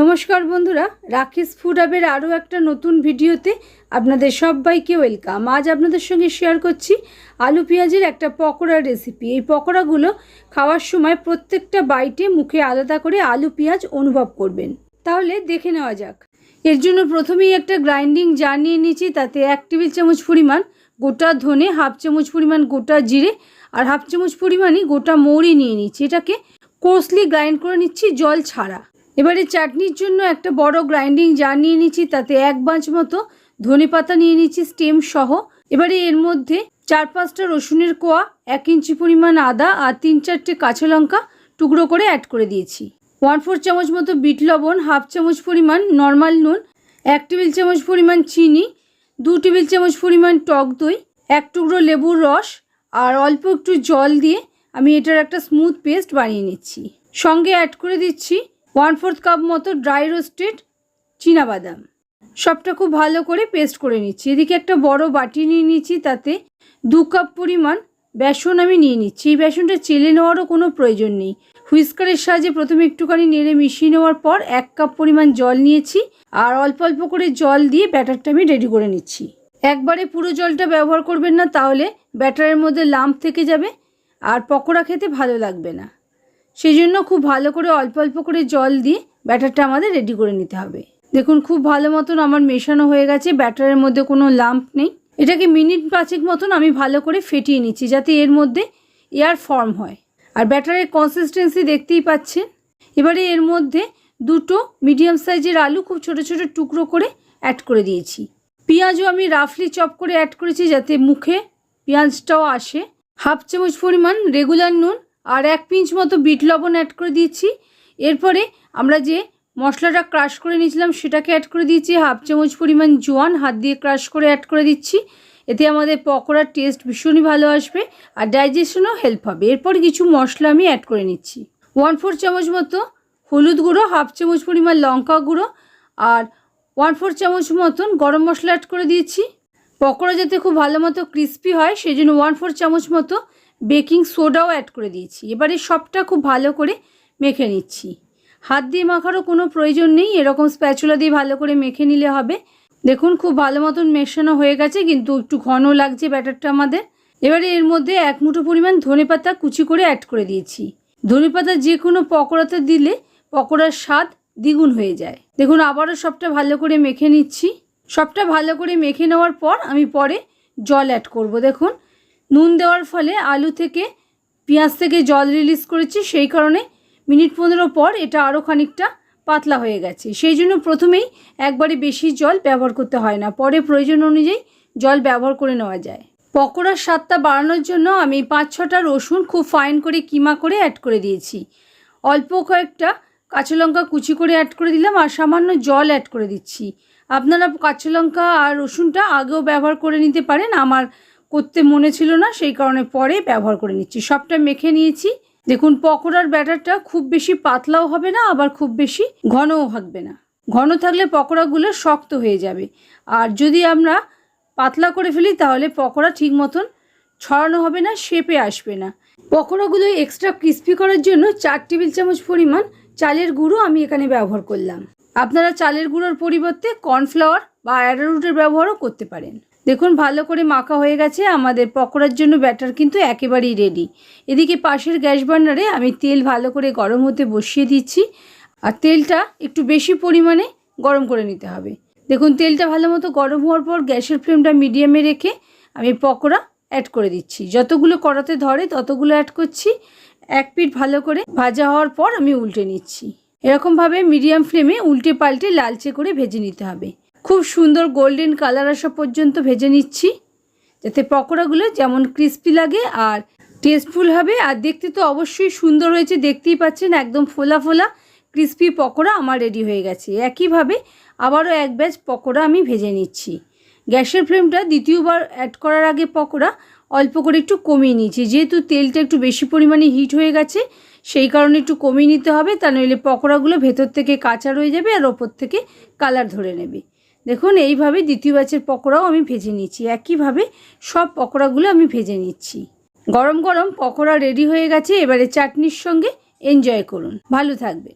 নমস্কার বন্ধুরা, রাকেশ ফুড হাবের আরও একটা নতুন ভিডিওতে আপনাদের সবাইকে ওয়েলকাম। আজ আপনাদের সঙ্গে শেয়ার করছি আলু পেঁয়াজের একটা পকোড়ার রেসিপি এই পকোড়াগুলো খাওয়ার সময় প্রত্যেকটা বাইটে মুখে আলাদা করে আলু পেঁয়াজ অনুভব করবেন। তাহলে দেখে নেওয়া যাক। এর জন্য প্রথমেই একটা গ্রাইন্ডিং জার নিয়ে নিয়েছি, তাতে এক টেবিল চামচ পরিমাণ গোটা ধনে, হাফ চামচ পরিমাণ গোটা জিরে আর হাফ চামচ পরিমাণই গোটা মৌরি নিয়ে নিচ্ছি এটাকে কোর্সলি গ্রাইন্ড করে নিচ্ছি জল ছাড়া। এবারে চাটনির জন্য একটা বড় গ্রাইন্ডিং জার নিয়ে নিচ্ছি, তাতে এক বাঁচ মতো ধনে পাতা নিয়ে নিচ্ছি স্টেম সহ। এবারে এর মধ্যে চার পাঁচটা রসুনের কোয়া, এক ইঞ্চি পরিমাণ আদা আর তিন চারটে কাঁচা লঙ্কা টুকরো করে অ্যাড করে দিয়েছি। ওয়ান ফোর চামচ মতো বিট লবণ হাফ চামচ পরিমাণ নর্মাল নুন, এক টেবিল চামচ পরিমাণ চিনি, দু টেবিল চামচ পরিমাণ টক দই, এক টুকরো লেবুর রস আর অল্প একটু জল দিয়ে আমি এটার একটা স্মুথ পেস্ট বানিয়ে নিচ্ছি। সঙ্গে অ্যাড করে দিচ্ছি ওয়ান ফোর্থ কাপ মতো ড্রাই রোস্টেড বাদাম সবটা খুব ভালো করে পেস্ট করে নিচ্ছি। এদিকে একটা বড় বাটি নিয়ে নিচ্ছি তাতে দু কাপ পরিমাণ বেসন আমি নিয়ে নিচ্ছি। এই বেসনটা চেলে নেওয়ারও কোনো প্রয়োজন নেই। হুইস্কারের সাহায্যে প্রথমে একটুখানি নেড়ে মিশিয়ে নেওয়ার পর এক কাপ পরিমাণ জল নিয়েছি আর অল্প অল্প করে জল দিয়ে ব্যাটারটা আমি রেডি করে নিচ্ছি। একবারে পুরো জলটা ব্যবহার করবেন না, তাহলে ব্যাটারের মধ্যে লাম্প থেকে যাবে আর পকোড়া খেতে ভালো লাগবে না। সেই জন্য খুব ভালো করে অল্প অল্প করে জল দিয়ে ব্যাটারটা আমাদের রেডি করে নিতে হবে। দেখুন, খুব ভালো মতন আমার মেশানো হয়ে গেছে, ব্যাটারের মধ্যে কোনো লাম্প নেই। এটাকে মিনিট পাঁচেক মতন আমি ভালো করে ফেটিয়ে নিচ্ছি, যাতে এর মধ্যে এয়ার ফর্ম হয়। আর ব্যাটারের কনসিস্টেন্সি দেখতেই পাচ্ছেন। এবারে এর মধ্যে দুটো মিডিয়াম সাইজের আলু খুব ছোট ছোট টুকরো করে অ্যাড করে দিয়েছি। পেঁয়াজও আমি রাফলি চপ করে অ্যাড করেছি, যাতে মুখে পেঁয়াজটাও আসে। হাফ চামচ পরিমাণ রেগুলার নুন আর এক পিঞ্চ মতো বিট লবণ অ্যাড করে দিয়েছি। এরপরে আমরা যে মশলাটা ক্রাশ করে নিয়েছিলাম, সেটাকে অ্যাড করে দিয়েছি হাফ চামচ পরিমাণ জোয়ান, হাত দিয়ে ক্রাশ করে অ্যাড করে দিচ্ছি। এতে আমাদের পকোড়ার টেস্ট ভীষণই ভালো আসবে আর ডাইজেশনও হেল্প হবে। এরপর কিছু মশলা আমি অ্যাড করে নিচ্ছি। ওয়ান ফোর চামচ মতো হলুদ গুঁড়ো, হাফ চামচ পরিমাণ লঙ্কা গুঁড়ো আর ওয়ান ফোর চামচ মতন গরম মশলা অ্যাড করে দিয়েছি। পকোড়া যাতে খুব ভালো মতো ক্রিস্পি হয় সেই জন্য ওয়ান ফোর চামচ মতো বেকিং সোডাও অ্যাড করে দিয়েছি। এবারে সবটা খুব ভালো করে মেখে নিচ্ছি। হাত দিয়ে মাখারও কোনো প্রয়োজন নেই, এরকম স্প্যাচুলা দিয়ে ভালো করে মেখে নিলে হবে। দেখুন, খুব ভালো মতন মেশানো হয়ে গেছে, কিন্তু একটু ঘন লাগছে ব্যাটারটা আমাদের। এবারে এর মধ্যে এক মুঠো পরিমাণ ধনেপাতা কুচি করে অ্যাড করে দিয়েছি। ধনেপাতা যে কোনো পকোড়াতে দিলে পকোড়ার স্বাদ দ্বিগুণ হয়ে যায়। দেখুন, আবারও সবটা ভালো করে মেখে নিচ্ছি। সবটা ভালো করে মেখে নেওয়ার পর আমি পরে জল অ্যাড করব। দেখুন নুন দেওয়ার ফলে আলু থেকে পেঁয়াজ থেকে জল রিলিজ করেছি, সেই কারণে মিনিট পনেরো পর এটা আরও খানিকটা পাতলা হয়ে গেছে। সেই জন্য প্রথমেই একবারে বেশি জল ব্যবহার করতে হয় না, পরে প্রয়োজন অনুযায়ী জল ব্যবহার করে নেওয়া যায়। পকোড়ার স্বাদটা বাড়ানোর জন্য আমি পাঁচ ছটা রসুন খুব ফাইন করে কিমা করে অ্যাড করে দিয়েছি। অল্প কয়েকটা কাঁচা লঙ্কা কুচি করে অ্যাড করে দিলাম আর সামান্য জল অ্যাড করে দিচ্ছি। আপনারা কাঁচা লঙ্কা আর রসুনটা আগেও ব্যবহার করে নিতে পারেন, আমার করতে মনে ছিল না, সেই কারণে পরে ব্যবহার করে নিচ্ছি। সবটা মেখে নিয়েছি। দেখুন, পকোড়ার ব্যাটারটা খুব বেশি পাতলাও হবে না, আবার খুব বেশি ঘনও থাকবে না। ঘন থাকলে পকোড়াগুলো শক্ত হয়ে যাবে। আর যদি আমরা পাতলা করে ফেলি, তাহলে পকোড়া ঠিক মতন ছড়ানো হবে না, শেপে আসবে না। পকোড়াগুলো এক্সট্রা ক্রিস্পি করার জন্য চার টেবিল চামচ পরিমাণ চালের গুঁড়ো আমি এখানে ব্যবহার করলাম। আপনারা চালের গুঁড়োর পরিবর্তে কর্নফ্লাওয়ার বা অ্যাডারুটের ব্যবহারও করতে পারেন। দেখুন, ভালো করে মাখা হয়ে গেছে। আমাদের পকোড়ার জন্য ব্যাটার কিন্তু একেবারেই রেডি এদিকে পাশের গ্যাস বার্নারে আমি তেল ভালো করে গরম হতে বসিয়ে দিচ্ছি। আর তেলটা একটু বেশি পরিমাণে গরম করে নিতে হবে। দেখুন, তেলটা ভালো মতো গরম হওয়ার পর গ্যাসের ফ্লেমটা মিডিয়ামে রেখে আমি পকোড়া অ্যাড করে দিচ্ছি। যতগুলো কড়াতে ধরে ততগুলো অ্যাড করছি। এক পিঠ ভালো করে ভাজা হওয়ার পর আমি উল্টে নিচ্ছি। এরকমভাবে মিডিয়াম ফ্লেমে উল্টে পাল্টে লালচে করে ভেজে নিতে হবে। খুব সুন্দর গোল্ডেন কালার আসা পর্যন্ত ভেজে নিচ্ছি। যাতে পকোড়াগুলো যেমন ক্রিস্পি লাগে আর টেস্টফুল হবে। আর দেখতে তো অবশ্যই সুন্দর হয়েছে, দেখতেই পাচ্ছেন একদম ফোলা ফোলা ক্রিস্পি পকোড়া আমার রেডি হয়ে গেছে। একইভাবে আবারও এক ব্যাচ পকোড়া আমি ভেজে নিচ্ছি। গ্যাসের ফ্লেমটা দ্বিতীয়বার অ্যাড করার আগে পকোড়া অল্প করে একটু কমিয়ে নিয়েছি যেহেতু তেলটা একটু বেশি পরিমাণে হিট হয়ে গেছে, সেই কারণে একটু কমিয়ে নিতে হবে। তা নইলে পকোড়াগুলো ভেতর থেকে কাঁচা রয়ে যাবে আর ওপর থেকে কালার ধরে নেবে। দেখুন, এইভাবে দ্বিতীয় ব্যাচের পকোড়াও আমি ভেজে নিচ্ছি একইভাবে সব পকোড়াগুলো আমি ভেজে নিচ্ছি। গরম গরম পকোড়া রেডি হয়ে গেছে, এবারে চাটনির সঙ্গে এনজয় করুন। ভালো থাকবে